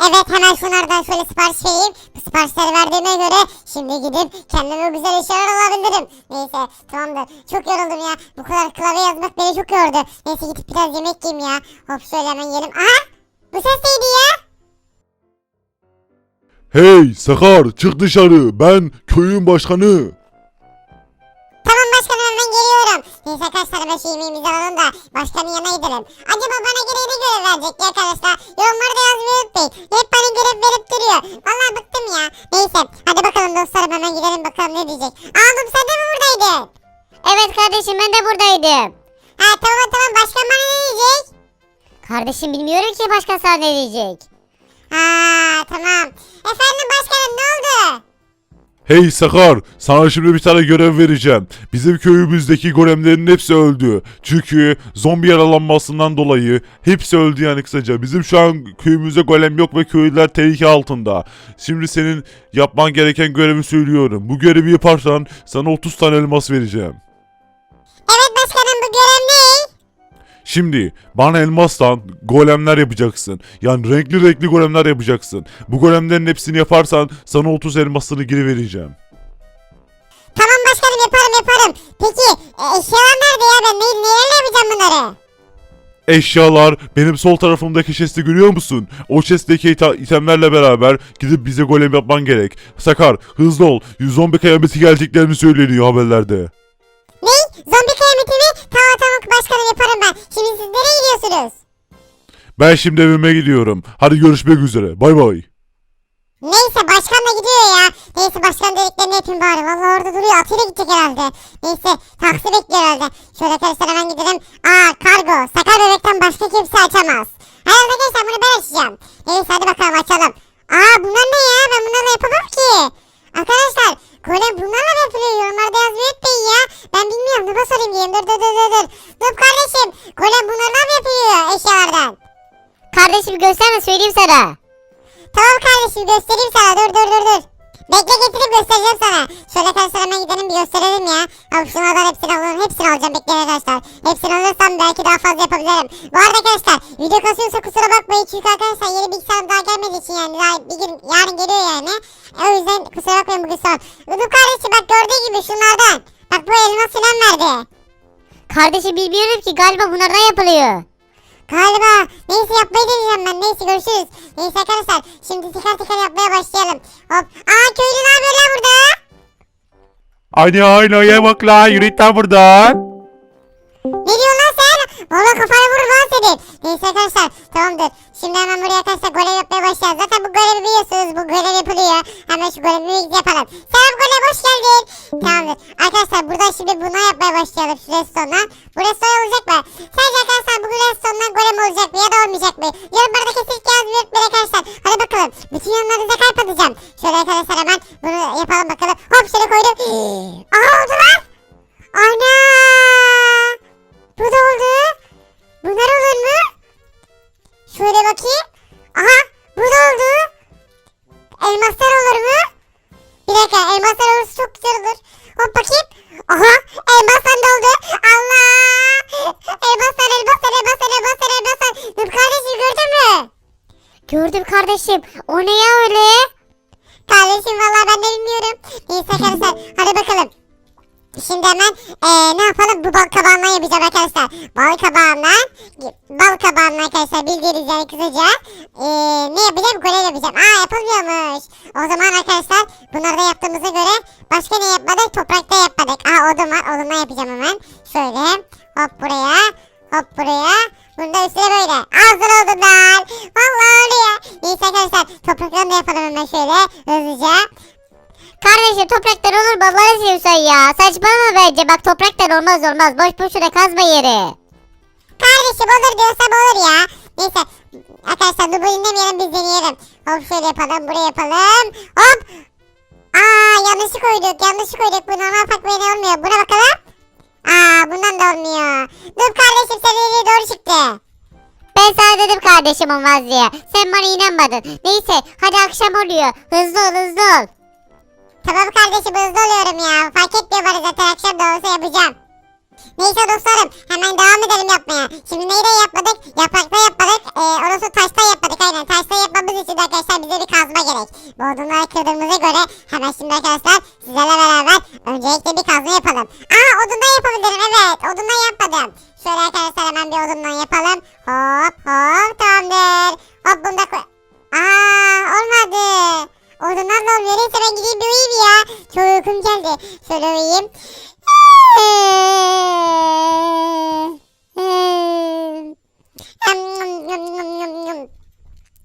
Evet hemen şunlardan şöyle sipariş vereyim. Bu siparişleri verdiğime göre şimdi gidip kendime güzel eşyalar alabilirim. Neyse tamamdır. Çok yoruldum ya. Bu kadar klavye yazmak beni çok yordu. Neyse gidip biraz yemek yiyeyim ya. Hop şöyle hemen yiyelim. Aha! Bu ses neydi ya? Hey Sakar çık dışarı ben köyün başkanı. Neyse arkadaşlar şu yemeğimizi alalım da başkanın yanına gidelim. Acaba bana göre ne görev verecek ya arkadaşlar? Yorumlarda yazmayı unutmayın. Hep bana görev verip duruyor. Vallahi bıktım ya. Neyse hadi bakalım dostlarım hemen gidelim bakalım ne diyecek. Ağabeyim sen de mi buradaydın? Evet kardeşim ben de buradaydım. Ha tamam tamam başkan bana ne diyecek? Kardeşim bilmiyorum ki başka sana ne diyecek. Ha tamam. Efendim başkanım ne oldu? Hey Sakar sana şimdi bir tane görev vereceğim. Bizim köyümüzdeki golemlerin hepsi öldü. Çünkü zombi yaralanmasından dolayı hepsi öldü yani kısaca. Bizim şu an köyümüzde golem yok ve köylüler tehlike altında. Şimdi senin yapman gereken görevi söylüyorum. Bu görevi yaparsan sana 30 tane elmas vereceğim. Evet başkanım bu görev ne? Şimdi bana elmastan golemler yapacaksın. Yani renkli renkli golemler yapacaksın. Bu golemlerin hepsini yaparsan sana 30 elmasını geri vereceğim. Tamam başkanım yaparım yaparım. Peki e, eşyalar nerede ya ben ne, nelerle yapacağım bunları? Eşyalar benim sol tarafımdaki chest'i görüyor musun? O chest'teki ita- itemlerle beraber gidip bize golem yapman gerek. Sakar hızlı ol. Zombi kıyameti geleceklerini söyleniyor haberlerde. Ne? Zombi kıyameti mi? Tamam tamam başkanım yaparım ben. Şimdi siz nereye gidiyorsunuz? Ben şimdi evime gidiyorum. Hadi görüşmek üzere. Bay bay. Neyse başkan da gidiyor ya. Neyse başkan dediklerini yapayım bari. Vallahi orada duruyor. Atıyla gidecek herhalde. Neyse taksi bekliyor herhalde. Şöyle arkadaşlar hemen gidelim. Aa kargo. Sakar bebekten başka kimse açamaz. Herhalde arkadaşlar bunu ben açacağım. Neyse hadi bakalım açalım. Aa bunlar ne ya? Ben bunlarla yapamam ki. Arkadaşlar golem bunlarla mı yapılıyor? Yorumlarda yazmayı unutmayın ya. Ben bilmiyorum. Dur sorayım diyeyim. Dur dur dur dur dur. Dur kardeşim. Golem bunlarla mı yapılıyor eşyalardan? Kardeşim gösterme söyleyeyim sana. Tamam kardeşim göstereyim sana dur dur dur dur. Bekle getirip göstereceğim sana. Şöyle arkadaşlar hemen gidelim bir gösterelim ya. Abi şunlardan hepsini alalım. Hepsini alacağım bekleyin arkadaşlar. Hepsini alırsam belki daha fazla yapabilirim. Bu arada arkadaşlar video kasıyorsa kusura bakmayın. Çünkü arkadaşlar yeni bilgisayarım daha gelmediği için yani daha bir gün yarın geliyor yani. O yüzden kusura bakmayın bugün son. Dur kardeşim bak gördüğün gibi şunlardan. Bak bu elmas filan verdi. Kardeşim bilmiyorum ki galiba bunlardan yapılıyor. Galiba. Neyse yapmayı deneyeceğim ben. Neyse görüşürüz. Neyse arkadaşlar. Şimdi teker teker yapmaya başlayalım. Hop. Aa köylü ne yapıyor lan burada? Aynı aynı bak la yürü lan buradan. Ne diyorsun lan sen? Valla kafana vurur lan senin. Neyse arkadaşlar tamamdır. Şimdi hemen buraya arkadaşlar görev yapmaya başlayalım. Zaten bu görevi biliyorsunuz. Bu görev yapılıyor. Hemen şu görevi yapalım. Selam görev hoş geldin. Tamamdır. Arkadaşlar buradan şimdi bunu yapmaya başlayalım şu restorana. Bu restoran olacak mı? Sence arkadaşlar bugün restorandan golem olacak mı ya da olmayacak mı? Yorumlarda kesinlikle yazmayı unutmayın arkadaşlar. Hadi bakalım. Bütün yorumlarınıza kalp atacağım. Şöyle arkadaşlar hemen bunu yapalım bakalım. Hop şöyle koydum. Aha oldu lan. Ana. Bu da oldu. Bunlar olur mu? Şöyle bakayım. Aha bu da oldu. Elmaslar olur mu? Bir dakika elmaslar olursa çok güzel olur. Hop bakayım. Aha elmaslar da oldu. Allah. Elmaslar elmaslar elmaslar elmaslar elmaslar. Dur kardeşim gördün mü? Gördüm kardeşim. O ne ya öyle? Kardeşim vallahi ben de bilmiyorum. Neyse arkadaşlar hadi bakalım. Şimdi hemen eee, ne yapalım? Bu bal kabağından yapacağım arkadaşlar. Bal kabağından, bal kabağından arkadaşlar bildiğiniz yani kısaca. Eee, ne yapacağım? Görev yapacağım. Aa yapılmıyormuş. O zaman arkadaşlar bunları da yaptığımıza göre başka ne yapmadık? Toprakta yapmadık. Aa odun var. Odundan yapacağım hemen. Şöyle hop buraya, hop buraya. Seviyorsan ya. Saçmalama bence. Bak topraktan olmaz olmaz. Boş boşuna kazma yeri. Kardeşim olur diyorsam olur ya. Neyse. Arkadaşlar bu dinlemeyelim biz deneyelim. Hop şöyle yapalım buraya yapalım. Hop. Aa yanlışı koyduk yanlışı koyduk. Bu normal pakmayla olmuyor. Buna bakalım. Aa bundan da olmuyor. Dur kardeşim sen dediğin doğru çıktı. Ben sana dedim kardeşim olmaz diye. Sen bana inanmadın. Neyse hadi akşam oluyor. Hızlı ol hızlı ol. Tamam kardeşim hızlı oluyorum ya. Fark etmiyor bana zaten akşam da olsa yapacağım. Neyse dostlarım hemen devam edelim yapmaya. Şimdi neyi de yapmadık? Yaprakta yapmadık. Ee, orası taşta yapmadık aynen. Taşta yapmamız için de arkadaşlar bize bir kazma gerek. Bu odunları kırdığımıza göre hemen şimdi arkadaşlar sizlerle beraber öncelikle bir kazma yapalım. Aa odundan yapabilirim evet. Odundan yapmadım. Şöyle arkadaşlar hemen bir odundan yapalım. Hop hop tamamdır. Hop bunu da koy. Aa olmadı. Odundan da olmuyor. Neyse ben gideyim bir uyuyayım ya. Çok uykum geldi. Şöyle uyuyayım.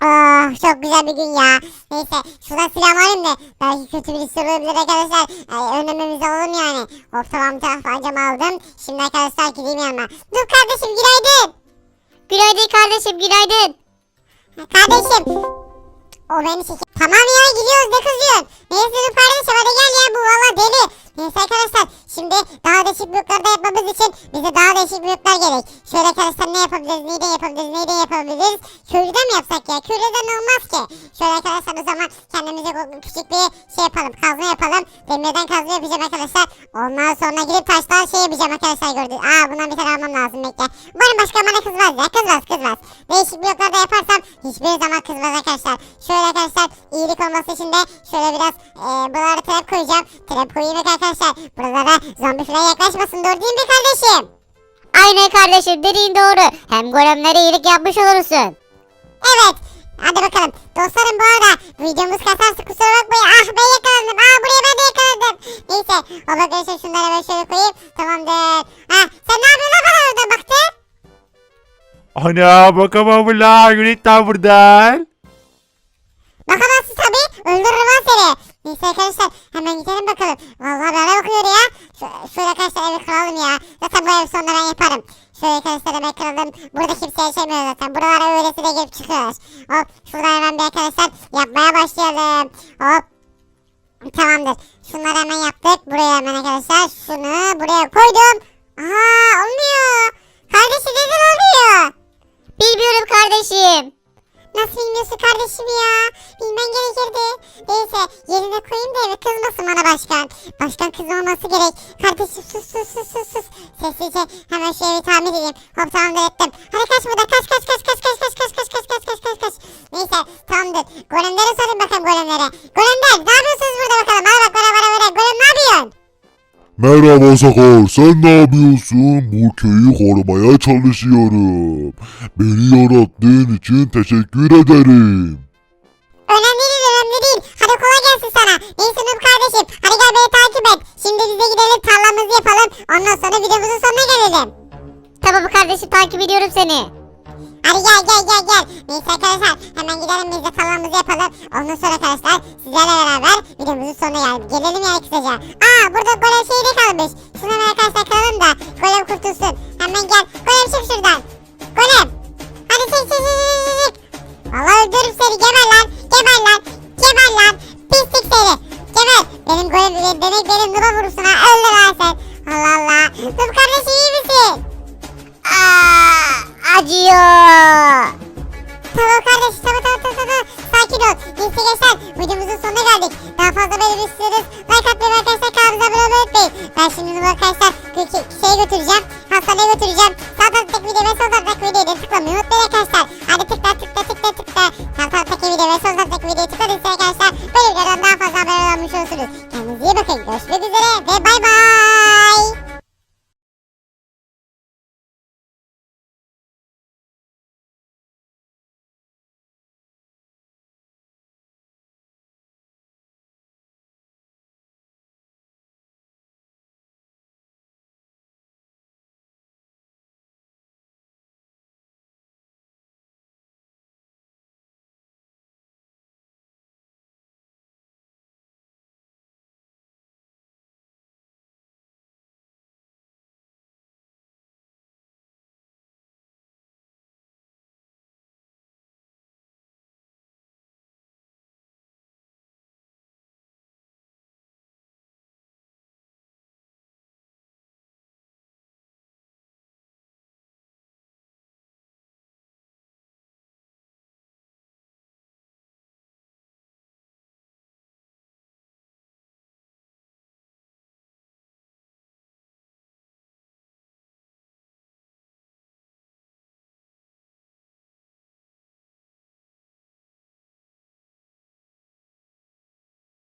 Ah çok güzel bir gün ya. Neyse şuradan silahımı alayım da belki kötü birisi olabilir arkadaşlar. Ay, önlememiz alalım yani. Hop tamam tabancamı aldım. Şimdi arkadaşlar gideyim yanına. Dur kardeşim günaydın. Günaydın kardeşim günaydın. Kardeşim. O beni çekiyor. Tamam ya gidiyoruz ne kızıyorsun? Neyse dur kardeşim hadi gel ya bu valla deli. Neyse arkadaşlar şimdi daha değişik büyükler yapmamız için bize daha değişik büyükler gerek. Şöyle arkadaşlar ne yapabiliriz, neyden yapabiliriz, neyden yapabiliriz? Köylüden mi yapsak ya? Köylüden olmaz ki. Şöyle arkadaşlar o zaman kendimize küçük bir şey yapalım, kazma yapalım. Demirden kazma yapacağım arkadaşlar. Ondan sonra gidip taştan şey yapacağım arkadaşlar gördüğünüz. Aa bundan bir tane almam lazım bekle. Umarım başka bana kızmaz ya, kızmaz kızmaz. Değişik büyükler de yaparsam hiçbir zaman kızmaz arkadaşlar. Şöyle arkadaşlar iyilik olması için de şöyle biraz e, buralara trap koyacağım. Trap koyayım arkadaşlar. Buralara zombi falan yaklaşmasın. Doğru değil mi kardeşim? Aynen kardeşim dediğin doğru. Hem golemlere iyilik yapmış olursun. Evet. Hadi bakalım. Dostlarım bu arada videomuz kasarsa kusura bakmayın. Ah ben yakalandım. Aa buraya ben de yakalandım. Neyse. O arkadaşlar şunları ben şöyle koyayım. Tamamdır. Ha sen ne yapıyorsun lan orada baktın? Ana bakamam la yürek lan buradan. Tabii. Öldürürüm ben seni. Neyse arkadaşlar hemen gidelim bakalım. Vallahi bana bakıyor ya. Şöyle arkadaşlar evi kıralım ya. Zaten bu evi sonra ben yaparım. Şöyle arkadaşlar hemen kıralım. Burada kimse yaşamıyor zaten. Buralara öylesine gelip çıkıyorlar. Hop şuradan hemen bir arkadaşlar yapmaya başlayalım. Hop. Tamamdır. Şunları hemen yaptık. Buraya hemen arkadaşlar. Şunu buraya koydum. Aha olmuyor. Kardeşim neden oluyor? Bilmiyorum kardeşim. Nasıl bilmiyorsun kardeşim ya? Bilmen gerekirdi. Neyse yerine koyayım da evi kızmasın bana başkan. Başkan kızmaması gerek. Kardeşim sus sus sus sus sus. Sessizce hemen şu evi tamir edeyim. Hop tamamdır ettim. Hadi kaç buradan kaç kaç kaç kaç kaç kaç kaç kaç kaç kaç kaç kaç kaç. Neyse tamamdır. Golemlere sorayım bakalım golemlere. Golemler ne yapıyorsunuz burada bakalım? Bana bak bana bana Merhaba Sakar, sen ne yapıyorsun? Bu köyü korumaya çalışıyorum. Beni yarattığın için teşekkür ederim. Önemli değil önemli değil. Hadi kolay gelsin sana. Neyse Noob kardeşim. Hadi gel beni takip et. Şimdi biz de gidelim tarlamızı yapalım. Ondan sonra videomuzun sonuna gelelim. Tamam kardeşim takip ediyorum seni. Hadi gel gel gel gel. Neyse arkadaşlar hemen gidelim biz de tarlamızı yapalım. Ondan sonra arkadaşlar sizlerle beraber videomuzun sonuna gel gelelim yani kısaca. Aa burada golem şeyi de kalmış. Şunu hemen arkadaşlar kıralım da golem kurtulsun. Hemen gel. Golem çık şuradan. Golem. Hadi çık çık çık çık çık. Vallahi öldürürüm seni. Geber lan. Geber lan. Geber lan. Pislik seni. Geber. Benim golem demek benim nuba ol. Neyse gençler videomuzun sonuna geldik. Daha fazla böyle bir istiyoruz. Like atmayı arkadaşlar kanalımıza abone olmayı unutmayın. Ben şimdi bunu arkadaşlar şeye götüreceğim. Hastaneye götüreceğim. Sağ taraftaki video ve sol taraftaki videoyu da tıklamayı unutmayın arkadaşlar. Hadi tıkla tıkla tıkla tıkla. Sağ taraftaki video ve sol taraftaki videoyu tıkladıysa arkadaşlar böyle videodan daha fazla abone olmuş olursunuz. Kendinize iyi bakın. Görüşmek üzere.